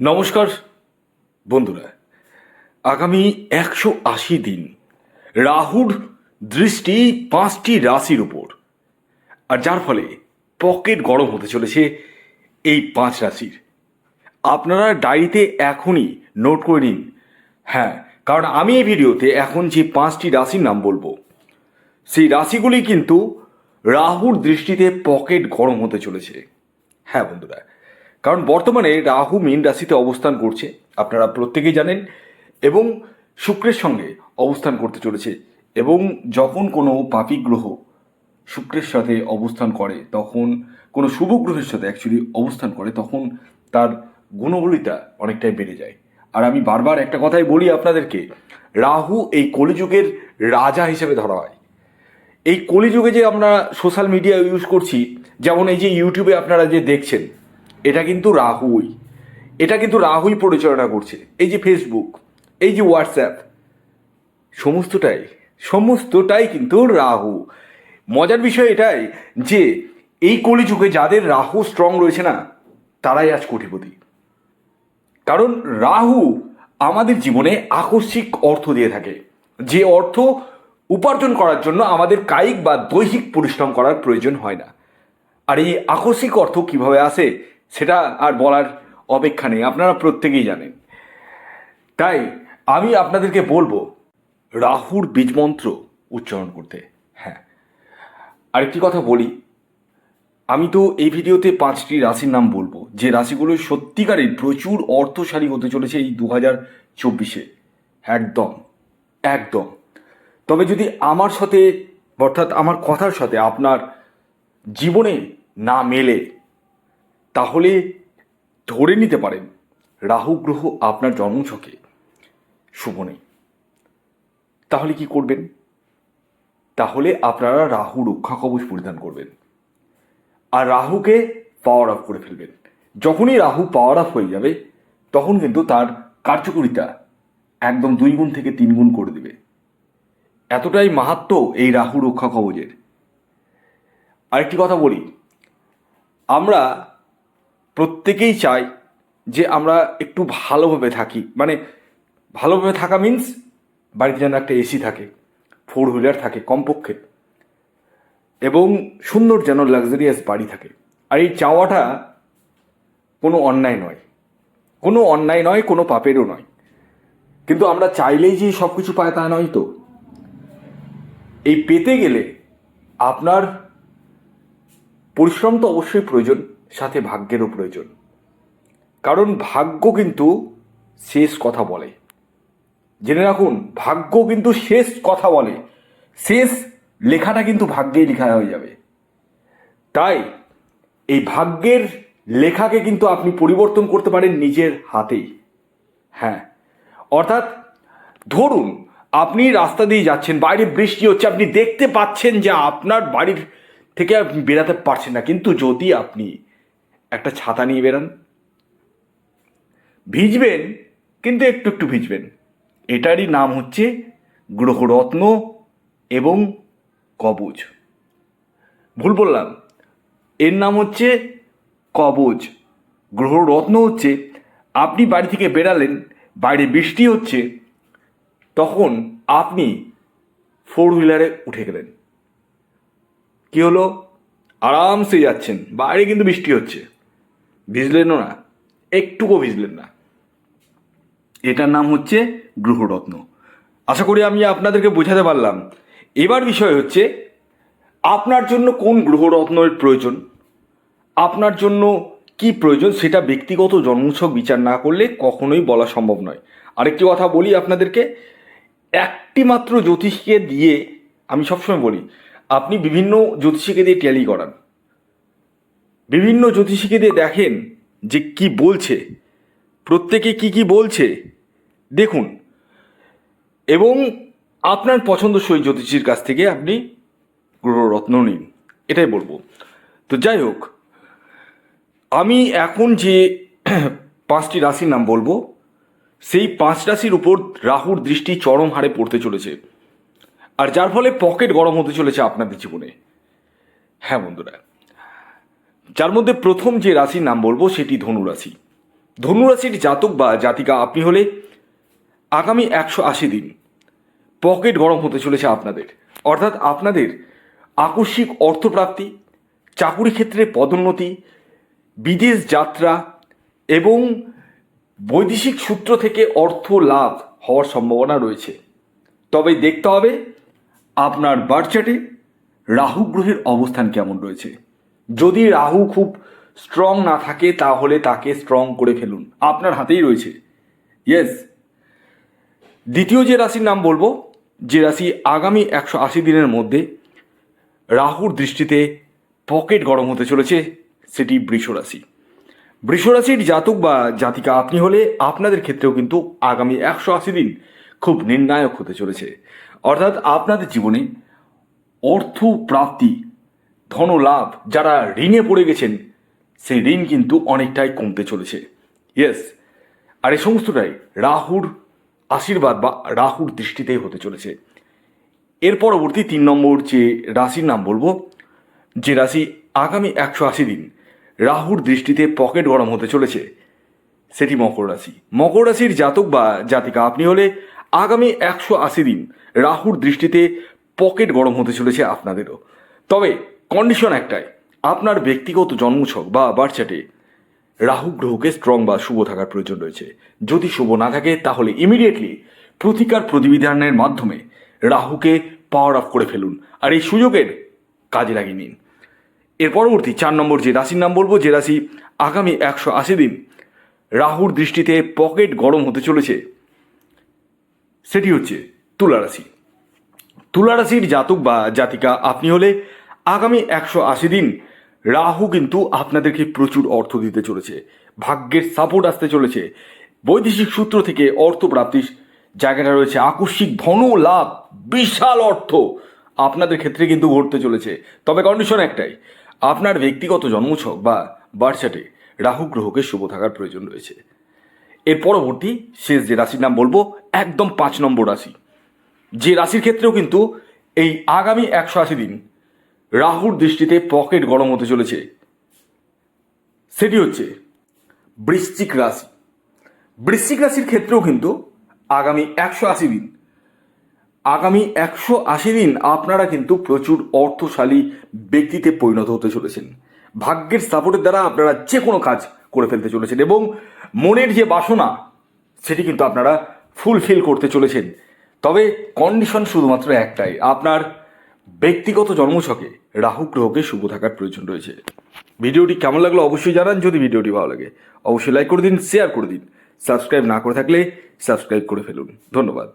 নমস্কার, বন্ধুরা। আগামী একশো আশি দিন রাহুর দৃষ্টি পাঁচটি রাশির উপর। আর যার ফলে পকেট গরম হতে চলেছে এই পাঁচ রাশির। আপনারা ডায়েরিতে এখনই নোট করে নিন। হ্যাঁ কারণ আমি এই ভিডিওতে এখন যে পাঁচটি রাশির নাম বলব, সেই রাশিগুলি কিন্তু রাহুর দৃষ্টিতে পকেট গরম হতে চলেছে। হ্যাঁ বন্ধুরা কারণ বর্তমানে রাহু মীন রাশিতে অবস্থান করছে, আপনারা প্রত্যেকেই জানেন, এবং শুক্রের সঙ্গে অবস্থান করতে চলেছে, এবং যখন কোনো পাপি গ্রহ শুক্রের সাথে অবস্থান করে, তখন কোনো শুভ গ্রহের সাথে অ্যাকচুয়ালি অবস্থান করে, তখন তার গুণবলিতা অনেকটাই বেড়ে যায়। আর আমি বারবার একটা কথাই বলি আপনাদেরকে, রাহু এই কলিযুগের রাজা হিসেবে ধরা হয়। এই কলিযুগে যে আমরা সোশ্যাল মিডিয়া ইউজ করছি, যেমন এই যে ইউটিউবে আপনারা যে দেখছেন এটা কিন্তু রাহুই। এটা কিন্তু রাহুই পরিচালনা করছে। এই যে ফেসবুক এই যে হোয়াটসঅ্যাপ সমস্তটাই সমস্তটাই কিন্তু রাহু। মজার বিষয় এটাই যে এই কলিযুগে যাদের রাহু স্ট্রং রয়েছে না, তারাই আজ কোটিপতি। কারণ রাহু আমাদের জীবনে আকস্মিক অর্থ দিয়ে থাকে। যে অর্থ উপার্জন করার জন্য আমাদের কায়িক বা দৈহিক পরিশ্রম করার প্রয়োজন হয় না। আর এই আকস্মিক অর্থ কীভাবে আসে? সেটা আর বলার অপেক্ষা নেই, আপনারা প্রত্যেকেই জানেন। তাই আমি আপনাদেরকে বলব, রাহুর বীজমন্ত্র উচ্চারণ করতে। হ্যাঁ আরেকটি কথা বলি, আমি তো এই ভিডিওতে পাঁচটি রাশির নাম বলব, যে রাশিগুলো সত্যিকারের প্রচুর অর্থশালী হতে চলেছে এই দু হাজার চব্বিশে। একদম একদম। তবে যদি আমার সাথে, অর্থাৎ আমার কথার সাথে আপনার জীবনে না মেলে তাহলে ধরে নিতে পারেন রাহু গ্রহ আপনার জন্মছকে শুভ নেই। তাহলে কি করবেন? তাহলে আপনারা রাহু রক্ষা কবচ পরিধান করবেন। আর রাহুকে পাওয়ার অফ করে ফেলবেন। যখনই রাহু পাওয়ার অফ হয়ে যাবে, তখন কিন্তু তার কার্যকরিতা একদম দুই গুণ থেকে তিন গুণ করে দিবে। এতটাই মাহাত্ম এই রাহু রক্ষা কবচের। আরেকটি কথা বলি। আমরা প্রত্যেকেই চাই যে আমরা একটু ভালোভাবে থাকি। মানে ভালোভাবে থাকা মিন্স বাড়িতে যেন একটা এসি থাকে ফোর হুইলার থাকে কমপক্ষে, এবং সুন্দর যেন লাক্সারিয়াস বাড়ি থাকে। আর এই চাওয়াটা কোনো অন্যায় নয়। কোনো অন্যায় নয়, কোনো পাপেরও নয়। কিন্তু আমরা চাইলেই যে সব কিছু পায় তা নয় তো। এই পেতে গেলে আপনার পরিশ্রম তো অবশ্যই প্রয়োজন। সাথে ভাগ্যেরও প্রয়োজন। কারণ ভাগ্য কিন্তু শেষ কথা বলে। জেনে রাখুন, ভাগ্য কিন্তু শেষ কথা বলে। শেষ লেখাটা কিন্তু ভাগ্যেই লেখা হয়ে যাবে। তাই এই ভাগ্যের লেখাকে কিন্তু আপনি পরিবর্তন করতে পারেন নিজের হাতেই। হ্যাঁ অর্থাৎ ধরুন, আপনি রাস্তা দিয়ে যাচ্ছেন, বাইরে বৃষ্টি হচ্ছে, আপনি দেখতে পাচ্ছেন যে আপনার বাড়ির থেকে আপনি বেরাতে পারছেন না। কিন্তু যদি আপনি একটা ছাতা নিয়ে বেরান। ভিজবেন, কিন্তু একটু একটু ভিজবেন। এটারই নাম হচ্ছে গ্রহরত্ন এবং কবচ ভুল বললাম। এর নাম হচ্ছে কবচ গ্রহরত্ন হচ্ছে, আপনি বাড়ি থেকে বেরালেন, বাইরে বৃষ্টি হচ্ছে, তখন আপনি ফোর হুইলারে উঠে গেলেন। কী হলো? আরামসে যাচ্ছেন। বাইরে কিন্তু বৃষ্টি হচ্ছে। ভিজলেনও না একটুকু ভিজলেন না। এটার নাম হচ্ছে গ্রহরত্ন। আশা করি আমি আপনাদেরকে বোঝাতে পারলাম। এবার বিষয় হচ্ছে, আপনার জন্য কোন গ্রহরত্নের প্রয়োজন? আপনার জন্য কি প্রয়োজন? সেটা ব্যক্তিগত জন্মছক বিচার না করলে কখনোই বলা সম্ভব নয়। আরেকটি কথা বলি আপনাদেরকে, একটি মাত্র জ্যোতিষকে দিয়ে আমি সবসময় বলি, আপনি বিভিন্ন জ্যোতিষীকে দিয়ে ট্যালি করান। বিভিন্ন জ্যোতিষীকে দিয়ে দেখেন যে কি বলছে। প্রত্যেকে কি কি বলছে? দেখুন। এবং আপনার পছন্দসই জ্যোতিষীর কাছ থেকে আপনি গ্রহরত্ন নিন। এটাই বলব। তো যাই হোক, আমি এখন যে পাঁচটি রাশির নাম বলব, সেই পাঁচ রাশির উপর রাহুর দৃষ্টি চরম হারে পড়তে চলেছে। আর যার ফলে পকেট গরম হতে চলেছে আপনাদের জীবনে। হ্যাঁ বন্ধুরা যার মধ্যে প্রথম যে রাশির নাম বলব সেটি ধনু রাশি ধনুরাশির জাতক বা জাতিকা আপনি হলে আগামী একশো আশি দিন পকেট গরম হতে চলেছে আপনাদের। অর্থাৎ আপনাদের আকস্মিক অর্থপ্রাপ্তি, চাকুরি ক্ষেত্রে পদোন্নতি, বিদেশ যাত্রা এবং বৈদেশিক সূত্র থেকে অর্থ লাভ হওয়ার সম্ভাবনা রয়েছে। তবে দেখতে হবে আপনার বার্চাটে রাহু গ্রহের অবস্থান কেমন রয়েছে। যদি রাহু খুব স্ট্রং না থাকে, তাহলে তাকে স্ট্রং করে ফেলুন। আপনার হাতেই রয়েছে। ইয়েস দ্বিতীয় যে রাশির নাম বলব, যে রাশি আগামী একশো আশি দিনের মধ্যে রাহুর দৃষ্টিতে পকেট গরম হতে চলেছে, সেটি বৃষ রাশি। বৃষ রাশির জাতক বা জাতিকা আপনি হলে আপনাদের ক্ষেত্রেও কিন্তু আগামী একশো আশি দিন খুব নির্ণায়ক হতে চলেছে। অর্থাৎ আপনাদের জীবনে অর্থ প্রাপ্তি ধনলাভ যারা ঋণে পড়ে গেছেন, সেই ঋণ কিন্তু অনেকটাই কমতে চলেছে। ইয়েস আর এই সমস্তটাই রাহুর আশীর্বাদ বা রাহুর দৃষ্টিতেই হতে চলেছে। এর পরবর্তী তিন নম্বর যে রাশির নাম বলব, যে রাশি আগামী একশো আশি দিন রাহুর দৃষ্টিতে পকেট গরম হতে চলেছে, সেটি মকর রাশি। মকর রাশির জাতক বা জাতিকা আপনি হলে আগামী একশো আশি দিন রাহুর দৃষ্টিতে পকেট গরম হতে চলেছে আপনাদেরও। তবে কন্ডিশন একটাই, আপনার ব্যক্তিগত জন্মছক বা বার্চাটে রাহু গ্রহকে স্ট্রং বা শুভ থাকার প্রয়োজন রয়েছে। যদি শুভ না থাকে, তাহলে ইমিডিয়েটলি প্রতিকার প্রতিবিধানের মাধ্যমে রাহুকে পাওয়ার অফ করে ফেলুন। আর এই সুযোগের কাজে লাগিয়ে নিন। এর পরবর্তী চার নম্বর যে রাশির নাম বলব, যে রাশি আগামী একশো আশি দিন রাহুর দৃষ্টিতে পকেট গরম হতে চলেছে, সেটি হচ্ছে তুলা রাশি। তুলা রাশির জাতক বা জাতিকা আপনি হলে আগামী একশো আশি দিন রাহু কিন্তু আপনাদেরকে প্রচুর অর্থ দিতে চলেছে, ভাগ্যের সাপোর্ট আসতে চলেছে। বৈদেশিক সূত্র থেকে অর্থ প্রাপ্তির জায়গাটা রয়েছে আকস্মিক ধন লাভ, বিশাল অর্থ আপনাদের ক্ষেত্রে কিন্তু ঘটতে চলেছে। তবে কন্ডিশন একটাই, আপনার ব্যক্তিগত জন্মছক বা বার্সাটে রাহু গ্রহকে শুভ থাকার প্রয়োজন রয়েছে। এর পরবর্তী শেষ যে রাশির নাম বলব, একদম পাঁচ নম্বর রাশি। যে রাশির ক্ষেত্রেও কিন্তু এই আগামী একশো আশি দিন রাহুর দৃষ্টিতে পকেট গরম হতে চলেছে। সেটি হচ্ছে বৃশ্চিক রাশি। বৃশ্চিক রাশির ক্ষেত্রেও কিন্তু আগামী একশো আশি দিন, আগামী একশো আশি দিন আপনারা কিন্তু প্রচুর অর্থশালী ব্যক্তিতে পরিণত হতে চলেছেন। ভাগ্যের সাপোর্টের দ্বারা আপনারা যে কোনো কাজ করে ফেলতে চলেছেন এবং মনের যে বাসনা, সেটি কিন্তু আপনারা ফুলফিল করতে চলেছেন। তবে কন্ডিশন শুধুমাত্র একটাই, আপনার ব্যক্তিগত জন্মছকে রাহু গ্রহকে শুভ থাকার প্রয়োজন রয়েছে। ভিডিওটি কেমন লাগল অবশ্যই জানান, যদি ভিডিওটি ভালো লাগে। অবশ্যই লাইক করে দিন শেয়ার করে দিন। সাবস্ক্রাইব না করে থাকলে সাবস্ক্রাইব করে ফেলুন। ধন্যবাদ।